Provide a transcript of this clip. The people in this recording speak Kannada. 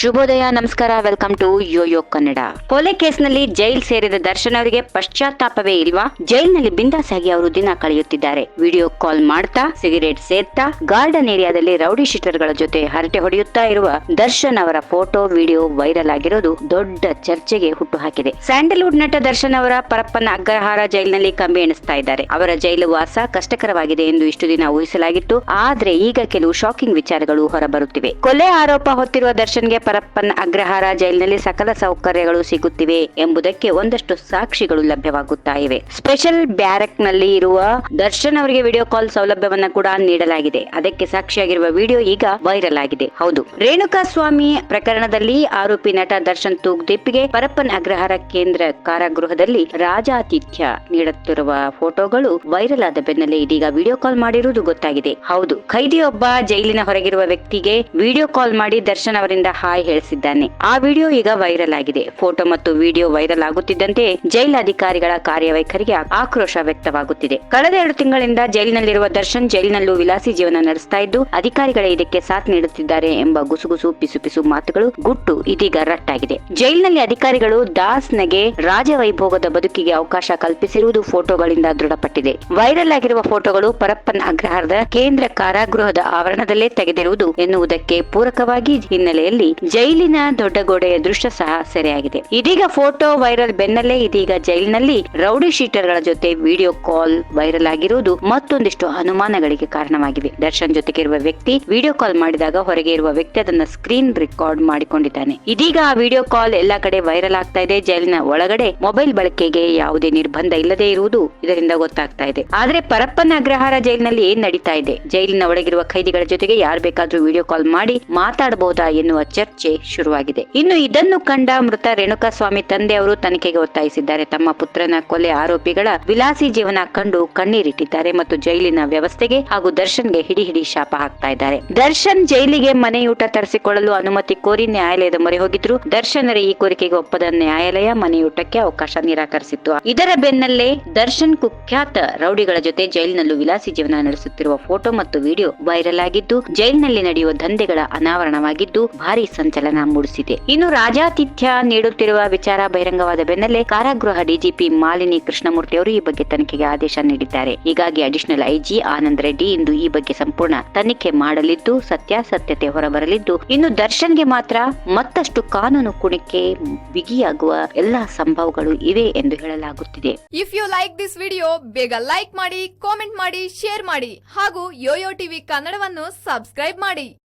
ಶುಭೋದಯ, ನಮಸ್ಕಾರ ವೆಲ್ಕಮ್ ಟು ಯೋಯೋ ಕನ್ನಡ ಕೊಲೆ ಕೇಸ್ನಲ್ಲಿ ಜೈಲ್ ಸೇರಿದ ದರ್ಶನ್ ಅವರಿಗೆ ಪಶ್ಚಾತ್ತಾಪವೇ ಇಲ್ವಾ? ಜೈಲ್ನಲ್ಲಿ ಬಿಂದಾಸ್ ಆಗಿ ಅವರು ದಿನ ಕಳೆಯುತ್ತಿದ್ದಾರೆ. ವಿಡಿಯೋ ಕಾಲ್ ಮಾಡ್ತಾ, ಸಿಗರೇಟ್ ಸೇರ್ತಾ ಗಾರ್ಡನ್ ಏರಿಯಾದಲ್ಲಿ ರೌಡಿ ಶೀಟರ್ಗಳ ಜೊತೆ ಹರಟೆ ಹೊಡೆಯುತ್ತಾ ಇರುವ ದರ್ಶನ್ ಅವರ ಫೋಟೋ, ವಿಡಿಯೋ ವೈರಲ್ ಆಗಿರೋದು ದೊಡ್ಡ ಚರ್ಚೆಗೆ ಹುಟ್ಟು ಹಾಕಿದೆ ಸ್ಯಾಂಡಲ್ವುಡ್ ನಟ ದರ್ಶನ್ ಅವರ ಪರಪ್ಪನ ಅಗ್ರಹಾರ ಜೈಲಿನಲ್ಲಿ ಕಂಬಿ ಎಣಿಸ್ತಾ ಇದ್ದಾರೆ. ಅವರ ಜೈಲು ವಾಸ ಕಷ್ಟಕರವಾಗಿದೆ ಎಂದು ಇಷ್ಟು ದಿನ ಊಹಿಸಲಾಗಿತ್ತು. ಆದ್ರೆ ಈಗ ಕೆಲವು ಶಾಕಿಂಗ್ ವಿಚಾರಗಳು ಹೊರಬರುತ್ತಿವೆ. ಕೊಲೆ ಆರೋಪ ಹೊತ್ತಿರುವ ದರ್ಶನ್ಗೆ ಪರಪ್ಪನ್ ಅಗ್ರಹಾರ ಜೈಲಿನಲ್ಲಿ ಸಕಲ ಸೌಕರ್ಯಗಳು ಸಿಗುತ್ತಿವೆ ಎಂಬುದಕ್ಕೆ ಒಂದಷ್ಟು ಸಾಕ್ಷಿಗಳು ಲಭ್ಯವಾಗುತ್ತಾ ಇವೆ. ಸ್ಪೆಷಲ್ ಬ್ಯಾರಕ್ನಲ್ಲಿ ಇರುವ ದರ್ಶನ್ ಅವರಿಗೆ ವಿಡಿಯೋ ಕಾಲ್ ಸೌಲಭ್ಯವನ್ನ ಕೂಡ ನೀಡಲಾಗಿದೆ. ಅದಕ್ಕೆ ಸಾಕ್ಷಿಯಾಗಿರುವ ವಿಡಿಯೋ ಈಗ ವೈರಲ್ ಆಗಿದೆ. ಹೌದು. ರೇಣುಕಾ ಸ್ವಾಮಿ ಪ್ರಕರಣದಲ್ಲಿ ಆರೋಪಿ ನಟ ದರ್ಶನ್ ತೂಗ್ದೀಪ್ಗೆ ಪರಪ್ಪನ್ ಅಗ್ರಹಾರ ಕೇಂದ್ರ ಕಾರಾಗೃಹದಲ್ಲಿ ರಾಜಾತಿಥ್ಯ ನೀಡುತ್ತಿರುವ ಫೋಟೋಗಳು ವೈರಲ್ ಆದ ಬೆನ್ನಲ್ಲೇ ಇದೀಗ ವಿಡಿಯೋ ಕಾಲ್ ಮಾಡಿರುವುದು ಗೊತ್ತಾಗಿದೆ. ಹೌದು. ಖೈದಿಯೊಬ್ಬ ಜೈಲಿನ ಹೊರಗಿರುವ ವ್ಯಕ್ತಿಗೆ ವಿಡಿಯೋ ಕಾಲ್ ಮಾಡಿ ದರ್ಶನ್ ಅವರಿಂದ ಹಾಯ್ ಹೇಳಿಸಿದ್ದಾನೆ. ಆ ವಿಡಿಯೋ ಈಗ ವೈರಲ್ ಆಗಿದೆ. ಫೋಟೋ ಮತ್ತು ವಿಡಿಯೋ ವೈರಲ್ ಆಗುತ್ತಿದ್ದಂತೆ ಜೈಲ್ ಅಧಿಕಾರಿಗಳ ಕಾರ್ಯವೈಖರಿಗೆ ಆಕ್ರೋಶ ವ್ಯಕ್ತವಾಗುತ್ತಿದೆ. ಕಳೆದ ಎರಡು ತಿಂಗಳಿಂದ ಜೈಲಿನಲ್ಲಿರುವ ದರ್ಶನ್ ಜೈಲಿನಲ್ಲೂ ವಿಲಾಸಿ ಜೀವನ ನಡೆಸ್ತಾ ಇದ್ದು, ಅಧಿಕಾರಿಗಳೇ ಇದಕ್ಕೆ ಸಾಥ್ ನೀಡುತ್ತಿದ್ದಾರೆ ಎಂಬ ಗುಸುಗುಸು ಪಿಸುಪಿಸು ಪಿಸು ಮಾತುಗಳು ಗುಟ್ಟು ಇದೀಗ ರಟ್ಟಾಗಿದೆ. ಜೈಲಿನಲ್ಲಿ ಅಧಿಕಾರಿಗಳು ದಾಸ್ನಗೆ ರಾಜವೈಭೋಗದ ಬದುಕಿಗೆ ಅವಕಾಶ ಕಲ್ಪಿಸಿರುವುದು ಫೋಟೋಗಳಿಂದ ದೃಢಪಟ್ಟಿದೆ. ವೈರಲ್ ಆಗಿರುವ ಫೋಟೋಗಳು ಪರಪ್ಪನ ಅಗ್ರಹಾರದ ಕೇಂದ್ರ ಕಾರಾಗೃಹದ ಆವರಣದಲ್ಲೇ ತೆಗೆದಿರುವುದು ಎನ್ನುವುದಕ್ಕೆ ಪೂರಕವಾಗಿ ಹಿನ್ನೆಲೆಯಲ್ಲಿ ಜೈಲಿನ ದೊಡ್ಡ ಗೋಡೆಯ ದೃಶ್ಯ ಸಹ ಸೆರೆಯಾಗಿದೆ. ಇದೀಗ ಫೋಟೋ ವೈರಲ್ ಬೆನ್ನಲ್ಲೇ ಇದೀಗ ಜೈಲಿನಲ್ಲಿ ರೌಡಿ ಶೀಟರ್ಗಳ ಜೊತೆ ವಿಡಿಯೋ ಕಾಲ್ ವೈರಲ್ ಆಗಿರುವುದು ಮತ್ತೊಂದಿಷ್ಟು ಅನುಮಾನಗಳಿಗೆ ಕಾರಣವಾಗಿವೆ ದರ್ಶನ್ ಜೊತೆಗಿರುವ ವ್ಯಕ್ತಿ ವಿಡಿಯೋ ಕಾಲ್ ಮಾಡಿದಾಗ ಹೊರಗೆ ಇರುವ ವ್ಯಕ್ತಿ ಅದನ್ನ ಸ್ಕ್ರೀನ್ ರೆಕಾರ್ಡ್ ಮಾಡಿಕೊಂಡಿದ್ದಾನೆ. ಇದೀಗ ಆ ವಿಡಿಯೋ ಕಾಲ್ ಎಲ್ಲಾ ಕಡೆ ವೈರಲ್ ಆಗ್ತಾ ಇದೆ. ಜೈಲಿನ ಒಳಗಡೆ ಮೊಬೈಲ್ ಬಳಕೆಗೆ ಯಾವುದೇ ನಿರ್ಬಂಧ ಇಲ್ಲದೆ ಇರುವುದು ಇದರಿಂದ ಗೊತ್ತಾಗ್ತಾ ಇದೆ. ಆದ್ರೆ ಪರಪ್ಪನ ಅಗ್ರಹಾರ ಜೈಲಿನಲ್ಲಿ ಏನ್ ನಡೀತಾ ಇದೆ? ಜೈಲಿನ ಒಳಗಿರುವ ಖೈದಿಗಳ ಜೊತೆಗೆ ಯಾರು ಬೇಕಾದ್ರೂ ವಿಡಿಯೋ ಕಾಲ್ ಮಾಡಿ ಮಾತಾಡಬಹುದಾ ಎನ್ನುವ ಚರ್ಚೆ ಶುರುವಾಗಿದೆ. ಇನ್ನು ಇದನ್ನು ಕಂಡ ಮೃತ ರೇಣುಕಾ ಸ್ವಾಮಿ ತಂದೆ ಅವರು ತನಿಖೆಗೆ ಒತ್ತಾಯಿಸಿದ್ದಾರೆ. ತಮ್ಮ ಪುತ್ರನ ಕೊಲೆ ಆರೋಪಿಗಳ ವಿಲಾಸಿ ಜೀವನ ಕಂಡು ಕಣ್ಣೀರಿಟ್ಟಿದ್ದಾರೆ ಮತ್ತು ಜೈಲಿನ ವ್ಯವಸ್ಥೆಗೆ ಹಾಗೂ ದರ್ಶನ್ಗೆ ಹಿಡಿ ಹಿಡಿ ಶಾಪ ಹಾಕ್ತಾ ಇದ್ದಾರೆ. ದರ್ಶನ್ ಜೈಲಿಗೆ ಮನೆಯೂಟ ತರಿಸಿಕೊಳ್ಳಲು ಅನುಮತಿ ಕೋರಿ ನ್ಯಾಯಾಲಯದ ಮೊರೆ ಹೋಗಿದ್ರು. ದರ್ಶನರ ಈ ಕೋರಿಕೆಗೆ ಒಪ್ಪದ ನ್ಯಾಯಾಲಯ ಮನೆಯೂಟಕ್ಕೆ ಅವಕಾಶ ನಿರಾಕರಿಸಿತ್ತು. ಇದರ ಬೆನ್ನಲ್ಲೇ ದರ್ಶನ್ ಕುಖ್ಯಾತ ರೌಡಿಗಳ ಜೊತೆ ಜೈಲಿನಲ್ಲೂ ವಿಲಾಸಿ ಜೀವನ ನಡೆಸುತ್ತಿರುವ ಫೋಟೋ ಮತ್ತು ವಿಡಿಯೋ ವೈರಲ್ ಆಗಿದ್ದು, ಜೈಲಿನಲ್ಲಿ ನಡೆಯುವ ದಂಧೆಗಳ ಅನಾವರಣವಾಗಿದ್ದು, ಭಾರಿ ಸಂಚಲನ ಮೂಡಿಸಿದೆ ಇನ್ನು ರಾಜಾತಿಥ್ಯ ನೀಡುತ್ತಿರುವ ವಿಚಾರ ಬಹಿರಂಗವಾದ ಬೆನ್ನಲ್ಲೇ ಕಾರಾಗೃಹ ಡಿಜಿಪಿ ಮಾಲಿನಿ ಕೃಷ್ಣಮೂರ್ತಿ ಅವರು ಈ ಬಗ್ಗೆ ತನಿಖೆಗೆ ಆದೇಶ ನೀಡಿದ್ದಾರೆ. ಹೀಗಾಗಿ ಅಡಿಷನಲ್ ಐಜಿ ಆನಂದ್ ರೆಡ್ಡಿ ಇಂದು ಈ ಬಗ್ಗೆ ಸಂಪೂರ್ಣ ತನಿಖೆ ಮಾಡಲಿದ್ದು, ಸತ್ಯಾಸತ್ಯತೆ ಹೊರಬರಲಿದ್ದು, ಇನ್ನು ದರ್ಶನ್ಗೆ ಮಾತ್ರ ಮತ್ತಷ್ಟು ಕಾನೂನು ಕುಣಿಕೆ ಬಿಗಿಯಾಗುವ ಎಲ್ಲಾ ಸಂಭವಗಳು ಇವೆ ಎಂದು ಹೇಳಲಾಗುತ್ತಿದೆ. If you like this video ಬೇಗ ಲೈಕ್ ಮಾಡಿ ಕಾಮೆಂಟ್ ಮಾಡಿ ಶೇರ್ ಮಾಡಿ ಹಾಗೂ ಯೋಯೋ ಟಿವಿ ಕನ್ನಡವನ್ನು ಸಬ್ಸ್ಕ್ರೈಬ್ ಮಾಡಿ.